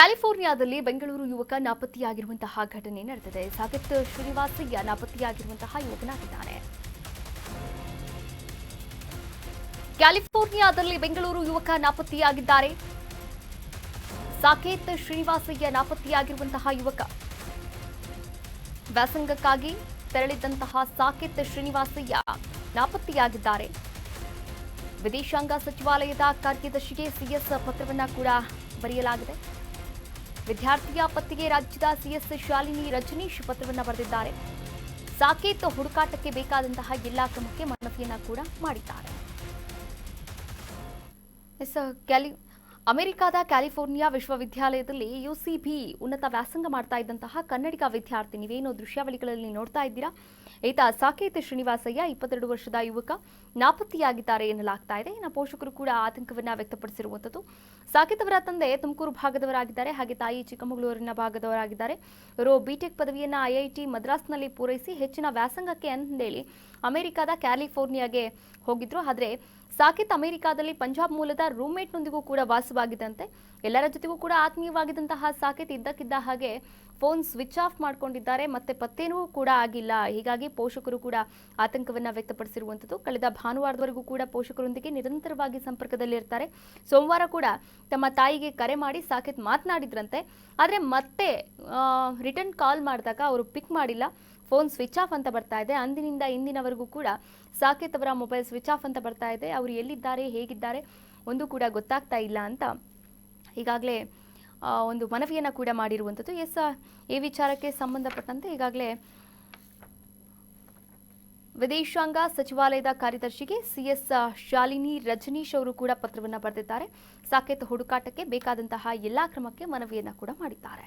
ಕ್ಯಾಲಿಫೋರ್ನಿಯಾದಲ್ಲಿ ಬೆಂಗಳೂರು ಯುವಕ ನಾಪತ್ತೆಯಾಗಿರುವಂತಹ ಘಟನೆ ನಡೆದಿದೆ. ಸಾಗತ್ ಶ್ರೀನಿವಾಸಯ್ಯ ನಾಪತ್ತೆಯಾಗಿರುವಂತಹ ಯುವಕನಾಗಿದ್ದಾನೆ. ಕ್ಯಾಲಿಫೋರ್ನಿಯಾದಲ್ಲಿ ಬೆಂಗಳೂರು ಯುವಕ ನಾಪತ್ತೆಯಾಗಿದ್ದಾರೆ. ಸಾಕೇತ್ ಶ್ರೀನಿವಾಸಯ್ಯ ನಾಪತ್ತೆಯಾಗಿರುವಂತಹ ಯುವಕ. ವ್ಯಾಸಂಗಕ್ಕಾಗಿ ತೆರಳಿದ್ದಂತಹ ಸಾಕೇತ್ ಶ್ರೀನಿವಾಸಯ್ಯ ನಾಪತ್ತೆಯಾಗಿದ್ದಾರೆ. ವಿದೇಶಾಂಗ ಸಚಿವಾಲಯದ ಕಾರ್ಯದರ್ಶಿಗೆ ಸಿಎಸ್ ಪತ್ರವನ್ನ ಕೂಡ ಬರೆಯಲಾಗಿದೆ. ವಿದ್ಯಾರ್ಥಿಯ ಪತ್ತೆಗೆ ರಾಜ್ಯದ ಸಿಎಸ್ ಶಾಲಿನಿ ರಜನೀಶ್ ಪತ್ರವನ್ನು ಬರೆದಿದ್ದಾರೆ. ಸಾಕೇತ್ ಹುಡುಕಾಟಕ್ಕೆ ಬೇಕಾದಂತಹ ಎಲ್ಲಾ ಕ್ರಮಕ್ಕೆ ಮನವಿಯನ್ನ ಕೂಡ ಮಾಡಿದ್ದಾರೆ. ಅಮೆರಿಕದ ಕ್ಯಾಲಿಫೋರ್ನಿಯಾ ವಿಶ್ವವಿದ್ಯಾಲಯದಲ್ಲಿ ಯುಸಿಬಿ ಉನ್ನತ ವ್ಯಾಸಂಗ ಮಾಡ್ತಾ ಇದ್ದಂತಹ ಕನ್ನಡಿಗ ವಿದ್ಯಾರ್ಥಿ, ನೀವೇನೋ ದೃಶ್ಯಾವಳಿಗಳಲ್ಲಿ ನೋಡ್ತಾ ಇದ್ದೀರಾ? ಈತ ಸಾಕೇತ್ ಶ್ರೀನಿವಾಸಯ್ಯ, ಇಪ್ಪತ್ತೆರಡು ವರ್ಷದ ಯುವಕ, ನಾಪತ್ತೆಯಾಗಿದ್ದಾರೆ ಎನ್ನಲಾಗ್ತಾ ಇದೆ. ಇನ್ನು ಪೋಷಕರು ಕೂಡ ಆತಂಕವನ್ನ ವ್ಯಕ್ತಪಡಿಸಿರುವಂಥದ್ದು. ಸಾಕೇತ್ ಅವರ ತಂದೆ ತುಮಕೂರು ಭಾಗದವರಾಗಿದ್ದಾರೆ. ಹಾಗೆ ತಾಯಿ ಚಿಕ್ಕಮಗಳೂರಿನ ಭಾಗದವರಾಗಿದ್ದಾರೆ. ಇವರು ಬಿಟೆಕ್ ಪದವಿಯನ್ನ ಐಐಟಿ ಮದ್ರಾಸ್ನಲ್ಲಿ ಪೂರೈಸಿ ಹೆಚ್ಚಿನ ವ್ಯಾಸಂಗಕ್ಕೆ ಅಂತೇಳಿ ಅಮೆರಿಕದ ಕ್ಯಾಲಿಫೋರ್ನಿಯಾಗೆ ಹೋಗಿದ್ರು. ಆದರೆ ಸಾಕಿತ್ ಅಮೆರಿಕಾದಲ್ಲಿ ಪಂಜಾಬ್ ಮೂಲದ ರೂಮ್ಮೇಟ್ನೊಂದಿಗೂ ಕೂಡ ವಾಸವಾಗಿದ್ದಂತೆ, ಎಲ್ಲರ ಜೊತೆಗೂ ಕೂಡ ಆತ್ಮೀಯವಾಗಿದ್ದಂತಹ ಸಾಕೇತ್ ಇದ್ದಕ್ಕಿದ್ದ ಹಾಗೆ ಫೋನ್ ಸ್ವಿಚ್ ಆಫ್ ಮಾಡ್ಕೊಂಡಿದ್ದಾರೆ, ಮತ್ತೆ ಪತ್ತೇನೂ ಕೂಡ ಆಗಿಲ್ಲ. ಹೀಗಾಗಿ ಪೋಷಕರು ಕೂಡ ಆತಂಕವನ್ನ ವ್ಯಕ್ತಪಡಿಸಿರುವಂಥದ್ದು. ಕಳೆದ ಭಾನುವಾರದವರೆಗೂ ಕೂಡ ಪೋಷಕರೊಂದಿಗೆ ನಿರಂತರವಾಗಿ ಸಂಪರ್ಕದಲ್ಲಿರ್ತಾರೆ ಸೋಮವಾರ ಕೂಡ ತಮ್ಮ ತಾಯಿಗೆ ಕರೆ ಮಾಡಿ ಸಾಕೇತ್ ಮಾತನಾಡಿದ್ರಂತೆ. ಆದರೆ ಮತ್ತೆ ರಿಟರ್ನ್ ಕಾಲ್ ಮಾಡಿದಾಗ ಅವರು ಪಿಕ್ ಮಾಡಿಲ್ಲ. ಫೋನ್ ಸ್ವಿಚ್ ಆಫ್ ಅಂತ ಬರ್ತಾ ಇದೆ. ಅಂದಿನಿಂದ ಇಂದಿನವರೆಗೂ ಕೂಡ ಸಾಕೇತ್ ಅವರ ಮೊಬೈಲ್ ಸ್ವಿಚ್ ಆಫ್ ಅಂತ ಬರ್ತಾ ಇದೆ. ಅವರು ಎಲ್ಲಿದ್ದಾರೆ, ಹೇಗಿದ್ದಾರೆ ಒಂದು ಕೂಡ ಗೊತ್ತಾಗ್ತಾ ಇಲ್ಲ ಅಂತ ಈಗಾಗಲೇ ಒಂದು ಮನವಿಯನ್ನು ಕೂಡ ಮಾಡಿರುವಂಥದ್ದು. ಎಸ್ ಈ ವಿಚಾರಕ್ಕೆ ಸಂಬಂಧಪಟ್ಟಂತೆ ಈಗಾಗಲೇ ವಿದೇಶಾಂಗ ಸಚಿವಾಲಯದ ಕಾರ್ಯದರ್ಶಿಗೆ ಸಿಎಸ್ ಶಾಲಿನಿ ರಜನೀಶ್ ಅವರು ಕೂಡ ಪತ್ರವನ್ನು ಬರೆದಿದ್ದಾರೆ. ಸಾಕೇತ್ ಹುಡುಕಾಟಕ್ಕೆ ಬೇಕಾದಂತಹ ಎಲ್ಲಾ ಕ್ರಮಕ್ಕೆ ಮನವಿಯನ್ನು ಕೂಡ ಮಾಡಿದ್ದಾರೆ.